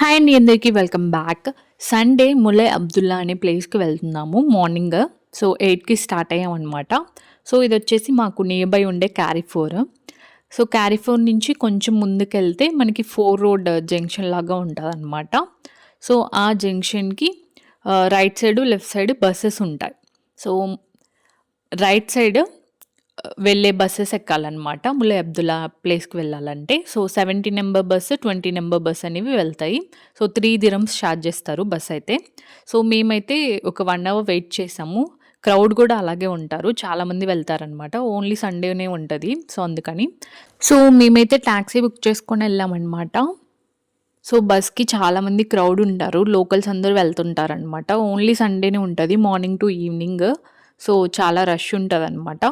Hi అండి అందరికీ welcome back. Sunday Mulai Abdullah అనే ప్లేస్కి వెళ్తున్నాము మార్నింగ్ సో ఎయిట్కి స్టార్ట్ అయ్యామన్నమాట అనమాట సో ఇది వచ్చేసి మాకు నియర్ బై ఉండే క్యారిఫోర్ సో క్యారిఫోర్ నుంచి కొంచెం ముందుకు వెళ్తే మనకి ఫోర్ రోడ్ జంక్షన్ లాగా ఉంటుంది అనమాట సో ఆ జంక్షన్కి right side left side buses ఉంటాయి. సో రైట్ సైడ్ వెళ్ళే బస్సెస్ ఎక్కాలన్నమాట. ములై అబ్దుల్లా ప్లేస్కి వెళ్ళాలంటే. So seventy number bus twenty number bus అనేవి వెళ్తాయి. సో త్రీ దిరమ్స్ ఛార్జ్ చేస్తారు బస్ అయితే. సో మేమైతే ఒక వన్ అవర్ వెయిట్ చేసాము. క్రౌడ్ కూడా అలాగే ఉంటారు. చాలామంది వెళ్తారనమాట ఓన్లీ సండేనే ఉంటుంది. సో అందుకని. సో మేమైతే ట్యాక్సీ బుక్ చేసుకొని వెళ్ళామన్నమాట. సో బస్కి చాలామంది క్రౌడ్ ఉంటారు. లోకల్స్ అందరూ వెళ్తుంటారనమాట ఓన్లీ సండేనే ఉంటుంది. మార్నింగ్ టు ఈవినింగ్ సో చాలా రష్ ఉంటుంది అనమాట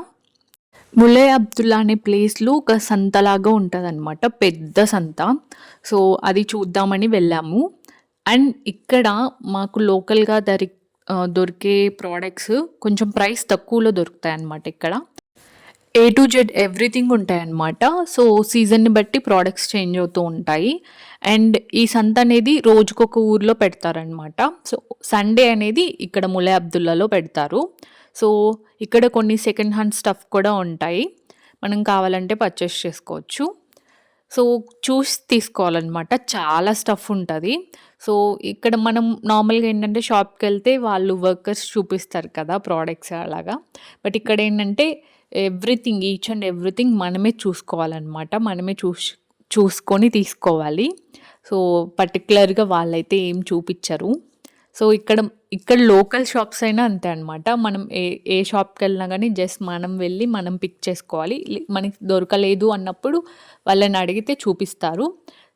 ములే అబ్దుల్లా అనే ప్లేస్లో ఒక సంతలాగా ఉంటుందన్నమాట. పెద్ద సంత. సో అది చూద్దామని వెళ్ళాము. అండ్ ఇక్కడ మాకు లోకల్గా దరి దొరికే ప్రోడక్ట్స్ కొంచెం ప్రైస్ తక్కువలో దొరుకుతాయి అన్నమాట ఇక్కడ. ఏ టు జెడ్ ఎవ్రీథింగ్ ఉంటాయన్నమాట. సో సీజన్ని బట్టి ప్రోడక్ట్స్ చేంజ్ అవుతూ ఉంటాయి. అండ్ ఈ సంత అనేది రోజుకొక ఊర్లో పెడతారనమాట సో సండే అనేది ఇక్కడ ములే అబ్దుల్లాలో పెడతారు. సో ఇక్కడ కొన్ని సెకండ్ హ్యాండ్ స్టఫ్ కూడా ఉంటాయి. మనం కావాలంటే పర్చేస్ చేసుకోవచ్చు. సో చూసి తీసుకోవాలన్నమాట. చాలా స్టఫ్ ఉంటుంది. సో ఇక్కడ మనం నార్మల్గా ఏంటంటే షాప్కి వెళ్తే వాళ్ళు వర్కర్స్ చూపిస్తారు కదా ప్రోడక్ట్స్ అలాగా. బట్ ఇక్కడ ఏంటంటే ఎవ్రీథింగ్ ఈచ్ అండ్ ఎవ్రీథింగ్ మనమే చూసుకోవాలన్నమాట. మనమే చూసి చూసుకొని తీసుకోవాలి. సో పర్టికులర్గా వాళ్ళైతే ఏం చూపించరు. సో ఇక్కడ ఇక్కడ లోకల్ షాప్స్ అయినా అంతే అనమాట మనం ఏ ఏ షాప్కి వెళ్ళినా కానీ జస్ట్ మనం వెళ్ళి మనం పిక్ చేసుకోవాలి. మనకి దొరకలేదు అన్నప్పుడు వాళ్ళని అడిగితే చూపిస్తారు.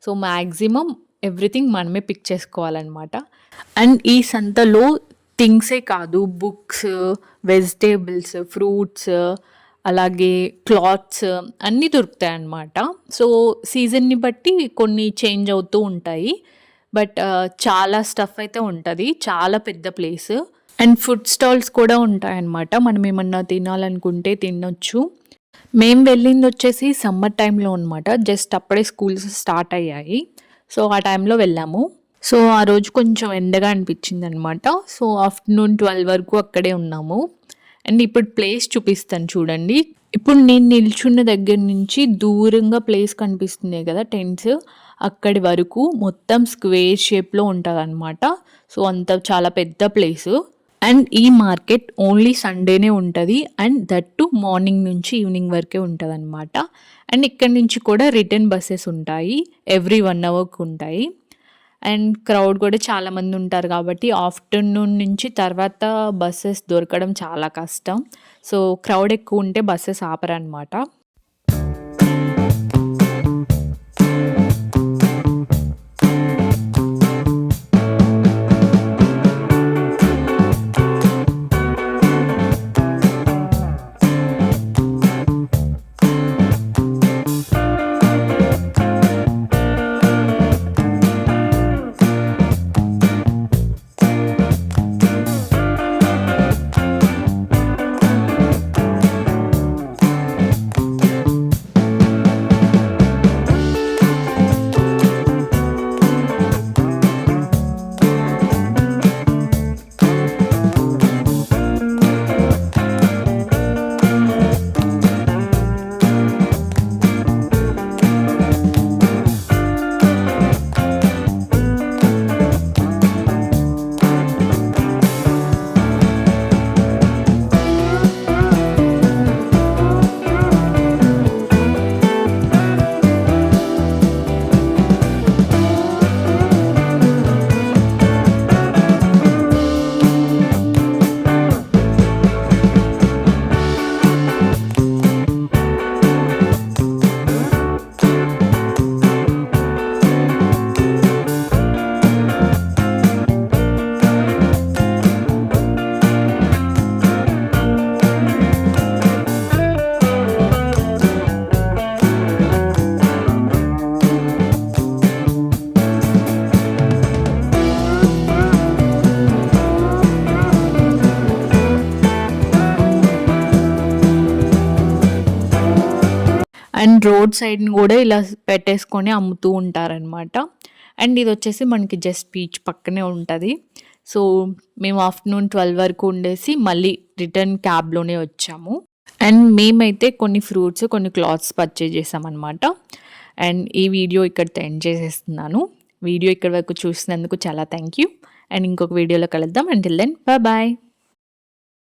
సో మ్యాక్సిమం ఎవ్రీథింగ్ మనమే పిక్ చేసుకోవాలన్నమాట. అండ్ ఈ సంతలో థింగ్సే కాదు. బుక్స్ వెజిటేబుల్స్ ఫ్రూట్స్ అలాగే క్లాత్స్ అన్నీ దొరుకుతాయి అన్నమాట సో సీజన్ని బట్టి కొన్ని చేంజ్ అవుతూ ఉంటాయి. బట్ చాలా స్టఫ్ అయితే ఉంటుంది. చాలా పెద్ద ప్లేస్. అండ్ ఫుడ్ స్టాల్స్ కూడా ఉంటాయన్నమాట. మనం ఏమన్నా తినాలనుకుంటే తినొచ్చు. మేము వెళ్ళింది వచ్చేసి సమ్మర్ టైంలో అనమాట జస్ట్ అప్పుడే స్కూల్స్ స్టార్ట్ అయ్యాయి. సో ఆ టైంలో వెళ్ళాము. సో ఆ రోజు కొంచెం ఎండగా అనిపించింది అనమాట సో ఆఫ్టర్నూన్ ట్వెల్వ్ వరకు అక్కడే ఉన్నాము. అండ్ ఇప్పుడు ప్లేస్ చూపిస్తాను చూడండి. ఇప్పుడు నేను నిల్చున్న దగ్గర నుంచి దూరంగా ప్లేస్ కనిపిస్తుంది కదా టెంట్స్. అక్కడి వరకు మొత్తం స్క్వేర్ షేప్లో ఉంటుంది అనమాట సో అంత చాలా పెద్ద ప్లేసు. అండ్ ఈ మార్కెట్ ఓన్లీ సండేనే ఉంటుంది. అండ్ దట్ టు మార్నింగ్ నుంచి ఈవినింగ్ వరకే ఉంటుంది అనమాట అండ్ ఇక్కడ నుంచి కూడా రిటర్న్ బస్సెస్ ఉంటాయి. ఎవ్రీ వన్ అవర్కి ఉంటాయి. అండ్ క్రౌడ్ కూడా చాలామంది ఉంటారు కాబట్టి ఆఫ్టర్నూన్ నుంచి తర్వాత బస్సెస్ దొరకడం చాలా కష్టం. సో క్రౌడ్ ఎక్కువ ఉంటే బస్సెస్ ఆపరనమాట అండ్ రోడ్ సైడ్ని కూడా ఇలా పెట్టేసుకొని అమ్ముతూ ఉంటారనమాట అండ్ ఇది వచ్చేసి మనకి జస్ట్ బీచ్ పక్కనే ఉంటుంది. సో మేము ఆఫ్టర్నూన్ ట్వెల్వ్ వరకు ఉండేసి మళ్ళీ రిటర్న్ క్యాబ్లోనే వచ్చాము. అండ్ మేమైతే కొన్ని ఫ్రూట్స్ కొన్ని క్లాత్స్ పర్చేజ్ చేసామన్నమాట. అండ్ ఈ వీడియో ఇక్కడితో ఎండ్ చేసేస్తున్నాను. వీడియో ఇక్కడ వరకు చూసినందుకు చాలా థ్యాంక్ యూ అండ్ ఇంకొక వీడియోలో కలుద్దాం. Until then bye bye.